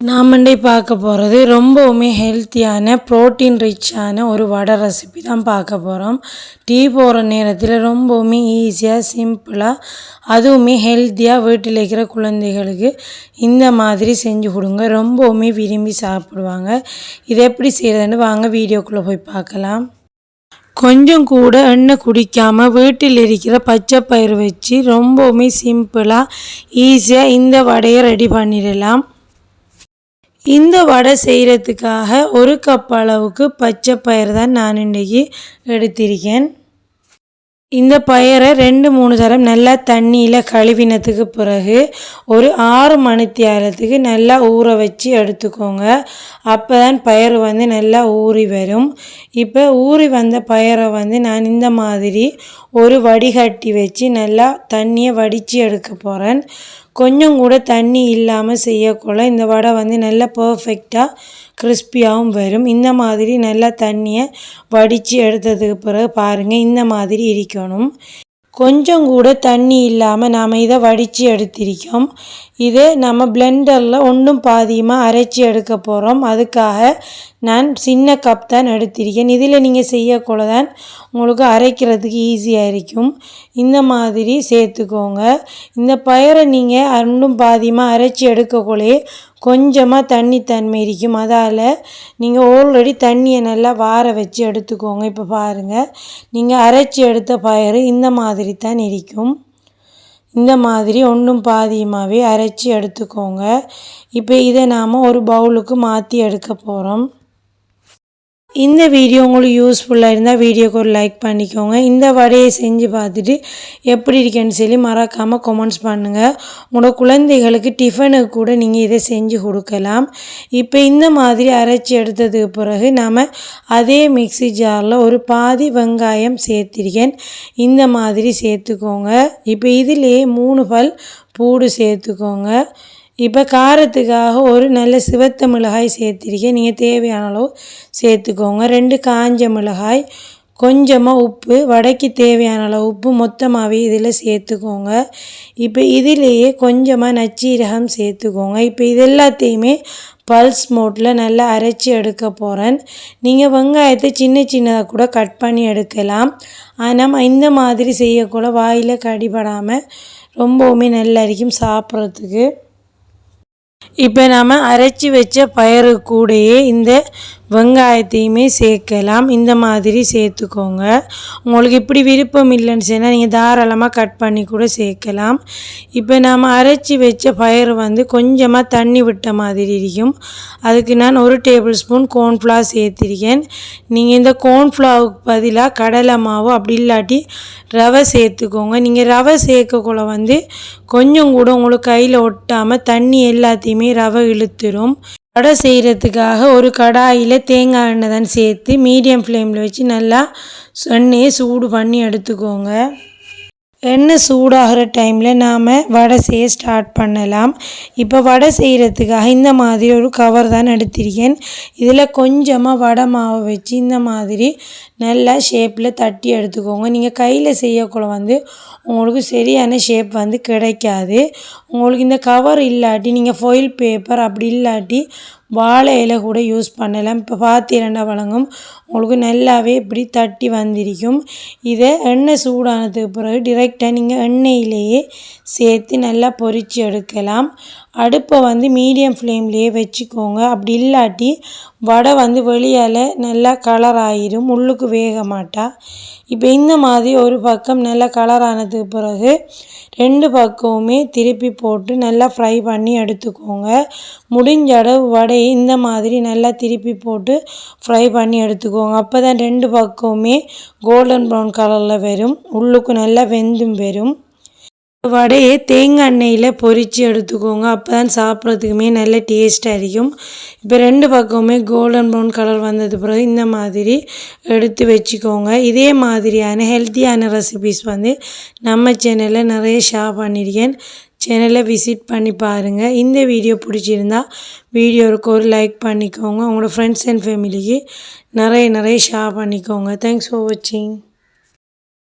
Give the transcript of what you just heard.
நாம் இன்றைக்கு பார்க்க போகிறது ரொம்பவுமே ஹெல்த்தியான ப்ரோட்டீன் ரிச்சான ஒரு வடை ரெசிபி தான் பார்க்க போகிறோம் டீ போகிற நேரத்தில் ரொம்பவுமே ஈஸியாக சிம்பிளாக அதுவுமே ஹெல்த்தியாக வீட்டில் இருக்கிற குழந்தைகளுக்கு இந்த மாதிரி செஞ்சு கொடுங்க. ரொம்பவுமே விரும்பி சாப்பிடுவாங்க. இதை எப்படி செய்கிறதுன்னு வாங்க வீடியோக்குள்ளே போய் பார்க்கலாம். கொஞ்சம் கூட எண்ணெய் குடிக்காமல் வீட்டில் இருக்கிற பச்சை பயிர் வச்சு ரொம்பவுமே சிம்பிளாக ஈஸியாக இந்த வடையை ரெடி பண்ணிடலாம். இந்த வடை செய்கிறதுக்காக ஒரு கப் அளவுக்கு பச்சை பயிறு தான் நான் இன்றைக்கி எடுத்திருக்கேன். இந்த பயிரை ரெண்டு மூணு தரம் நல்லா தண்ணியில் கழுவினத்துக்கு பிறகு ஒரு ஆறு மணித்தியாலத்துக்கு நல்லா ஊற வச்சு எடுத்துக்கோங்க. அப்போ தான் பயிர் வந்து நல்லா ஊறி வரும். இப்போ ஊறி வந்த பயிரை வந்து நான் இந்த மாதிரி ஒரு வடிகட்டி வச்சு நல்லா தண்ணியை வடித்து எடுக்க போகிறேன் கொஞ்சம் கூட தண்ணி இல்லாமல் செய்யக்குள்ள இந்த வடை வந்து நல்லா பர்ஃபெக்டாக கிறிஸ்பியாகவும் வரும். இந்த மாதிரி நல்லா தண்ணியை வடித்து எடுத்ததுக்கு பிறகு பாருங்கள் இந்த மாதிரி இருக்கணும் கொஞ்சம் கூட தண்ணி இல்லாமல் நாம் இதை வடித்து எடுத்திருக்கோம். இதே நம்ம பிளெண்டரில் ஒன்றும் பாதியமாக அரைச்சி எடுக்க போகிறோம் அதுக்காக நான் சின்ன கப் தான் எடுத்திருக்கேன். இதில் நீங்கள் செய்யக்குள்ள தான் உங்களுக்கு அரைக்கிறதுக்கு ஈஸியாக இருக்கும். இந்த மாதிரி சேர்த்துக்கோங்க. இந்த பயிரை நீங்கள் ஒன்றும் பாதியமாக அரைச்சி எடுக்கக்குள்ளே கொஞ்சமாக தண்ணி தன்மை இருக்கும். அதால் நீங்கள் ஆல்ரெடி தண்ணியை நல்லா வார வச்சு எடுத்துக்கோங்க. இப்போ பாருங்கள் நீங்கள் அரைச்சி எடுத்த பயிர் இந்த மாதிரி தான் இருக்கும். இந்த மாதிரி ஒன்றும் பாதியமாகவே அரைச்சி எடுத்துக்கோங்க. இப்போ இதை நாம் ஒரு பவுலுக்கு மாற்றி எடுக்க போகிறோம் இந்த வீடியோ உங்களுக்கு யூஸ்ஃபுல்லாக இருந்தால் வீடியோக்கு ஒரு லைக் பண்ணிக்கோங்க. இந்த வடையை செஞ்சு பார்த்துட்டு எப்படி இருக்கேன்னு சொல்லி மறக்காமல் கமெண்ட்ஸ் பண்ணுங்கள் உங்களோட குழந்தைகளுக்கு டிஃபனுக்கு கூட நீங்கள் இதை செஞ்சு கொடுக்கலாம். இப்போ இந்த மாதிரி அரைச்சி எடுத்ததுக்கு பிறகு நாம் அதே மிக்சி ஜாரில் ஒரு பாதி வெங்காயம் சேர்த்திருக்கேன். இந்த மாதிரி சேர்த்துக்கோங்க. இப்போ இதிலே மூணு பல் பூடு சேர்த்துக்கோங்க. இப்போ காரத்துக்காக ஒரு நல்ல சிவத்த மிளகாய் சேர்த்திருக்கேன். நீங்கள் தேவையான அளவு சேர்த்துக்கோங்க. ரெண்டு காஞ்ச மிளகாய் கொஞ்சமாக உப்பு வடைக்கு தேவையான அளவு உப்பு மொத்தமாகவே இதில் சேர்த்துக்கோங்க. இப்போ இதிலேயே கொஞ்சமாக நச்சீரகம் சேர்த்துக்கோங்க. இப்போ இது எல்லாத்தையுமே பல்ஸ் மோட்டில் நல்லா அரைச்சி எடுக்க போகிறேன் நீங்கள் வெங்காயத்தை சின்ன சின்னதாக கூட கட் பண்ணி எடுக்கலாம். ஆனால் இந்த மாதிரி செய்யக்கூட வாயில் கடிபடாமல் ரொம்பவுமே நல்லா இருக்கும் சாப்பிட்றதுக்கு. இப்போ நாம் அரைச்சி வச்ச பயறு கூடையே இந்த வெங்காயத்தையுமே சேர்க்கலாம். இந்த மாதிரி சேர்த்துக்கோங்க. உங்களுக்கு இப்படி விருப்பம் இல்லைன்னு சொன்னால் நீங்கள் தாராளமாக கட் பண்ணி கூட சேர்க்கலாம். இப்போ நாம் அரைச்சி வச்ச பயிர் வந்து கொஞ்சமாக தண்ணி விட்ட மாதிரி இருக்கும். அதுக்கு நான் ஒரு டேபிள் ஸ்பூன் கோர்ன்ஃப்ளவர் சேர்த்திருக்கேன். நீங்கள் இந்த கோர்ன்ஃப்ளவருக்கு பதிலாக கடலை மாவு அப்படி இல்லாட்டி ரவை சேர்த்துக்கோங்க. நீங்கள் ரவை சேர்க்கக்குள்ள வந்து கொஞ்சம் கூட உங்களுக்கு கையில் ஒட்டாமல் தண்ணி எல்லாத்தையும் ரவை இழுத்துரும். வடை செய்கிறதுக்காக ஒரு கடாயில் தேங்காய் எண்ணெய் தான் சேர்த்து மீடியம் ஃப்ளேமில் வச்சு நல்லா எண்ணெயை சூடு பண்ணி எடுத்துக்கோங்க. எண்ணெய் சூடாகிற டைமில் நாம் வடை செய்ய ஸ்டார்ட் பண்ணலாம். இப்போ வடை செய்கிறதுக்காக இந்த மாதிரி ஒரு கவர் தான் எடுத்திருக்கேன். இதில் கொஞ்சமாக வடை மாவை வச்சு இந்த மாதிரி நல்லா ஷேப்பில் தட்டி எடுத்துக்கோங்க. நீங்கள் கையில் செய்யக்குள்ள வந்து உங்களுக்கு சரியான ஷேப் வந்து கிடைக்காது. உங்களுக்கு இந்த கவர் இல்லாட்டி நீங்கள் ஃபொயில் பேப்பர் அப்படி இல்லாட்டி வாழை இலை கூட யூஸ் பண்ணலாம். இப்போ பாத்திரண்டா வழங்கும் உங்களுக்கு நல்லாவே இப்படி தட்டி வந்திருக்கும். இதை எண்ணெய் சூடானதுக்கு பிறகு டிரெக்டாக நீங்கள் எண்ணெயிலேயே சேர்த்து நல்லா பொரித்து எடுக்கலாம். அடுப்பை வந்து மீடியம் ஃப்ளேம்லேயே வச்சுக்கோங்க. அப்படி இல்லாட்டி வடை வந்து வெளியால் நல்லா கலர் ஆயிரும். உள்ளுக்கு வேக மாட்டா. இப்போ இந்த மாதிரி ஒரு பக்கம் நல்லா கலர் ஆனதுக்கு பிறகு ரெண்டு பக்கமுமே திருப்பி போட்டு நல்லா ஃப்ரை பண்ணி எடுத்துக்கோங்க. முடிஞ்ச அளவு வடையை இந்த மாதிரி நல்லா திருப்பி போட்டு ஃப்ரை பண்ணி எடுத்துக்கோங்க. அப்போ தான் ரெண்டு பக்கமுமே கோல்டன் ப்ரௌன் கலரில் வரும். உள்ளுக்கு நல்லா வெந்தும் வரும். வடையை தேங்காய் எண்ணெயில் பொரித்து எடுத்துக்கோங்க. அப்போ தான் சாப்பிட்றதுக்குமே நல்ல டேஸ்ட்டாக இருக்கும். இப்போ ரெண்டு பக்கமுமே கோல்டன் ப்ரௌன் கலர் வந்தது பிறகு இந்த மாதிரி எடுத்து வச்சுக்கோங்க. இதே மாதிரியான ஹெல்த்தியான ரெசிபிஸ் வந்து நம்ம சேனலில் நிறைய ஷேர் பண்ணியிருக்கேன் சேனலை விசிட் பண்ணி பாருங்கள் இந்த வீடியோ பிடிச்சிருந்தா வீடியோவுக்கு ஒரு லைக் பண்ணிக்கோங்க. உங்களோட ஃப்ரெண்ட்ஸ் அண்ட் ஃபேமிலிக்கு நிறைய நிறைய ஷேர் பண்ணிக்கோங்க. தேங்க்ஸ் ஃபார் வாட்சிங்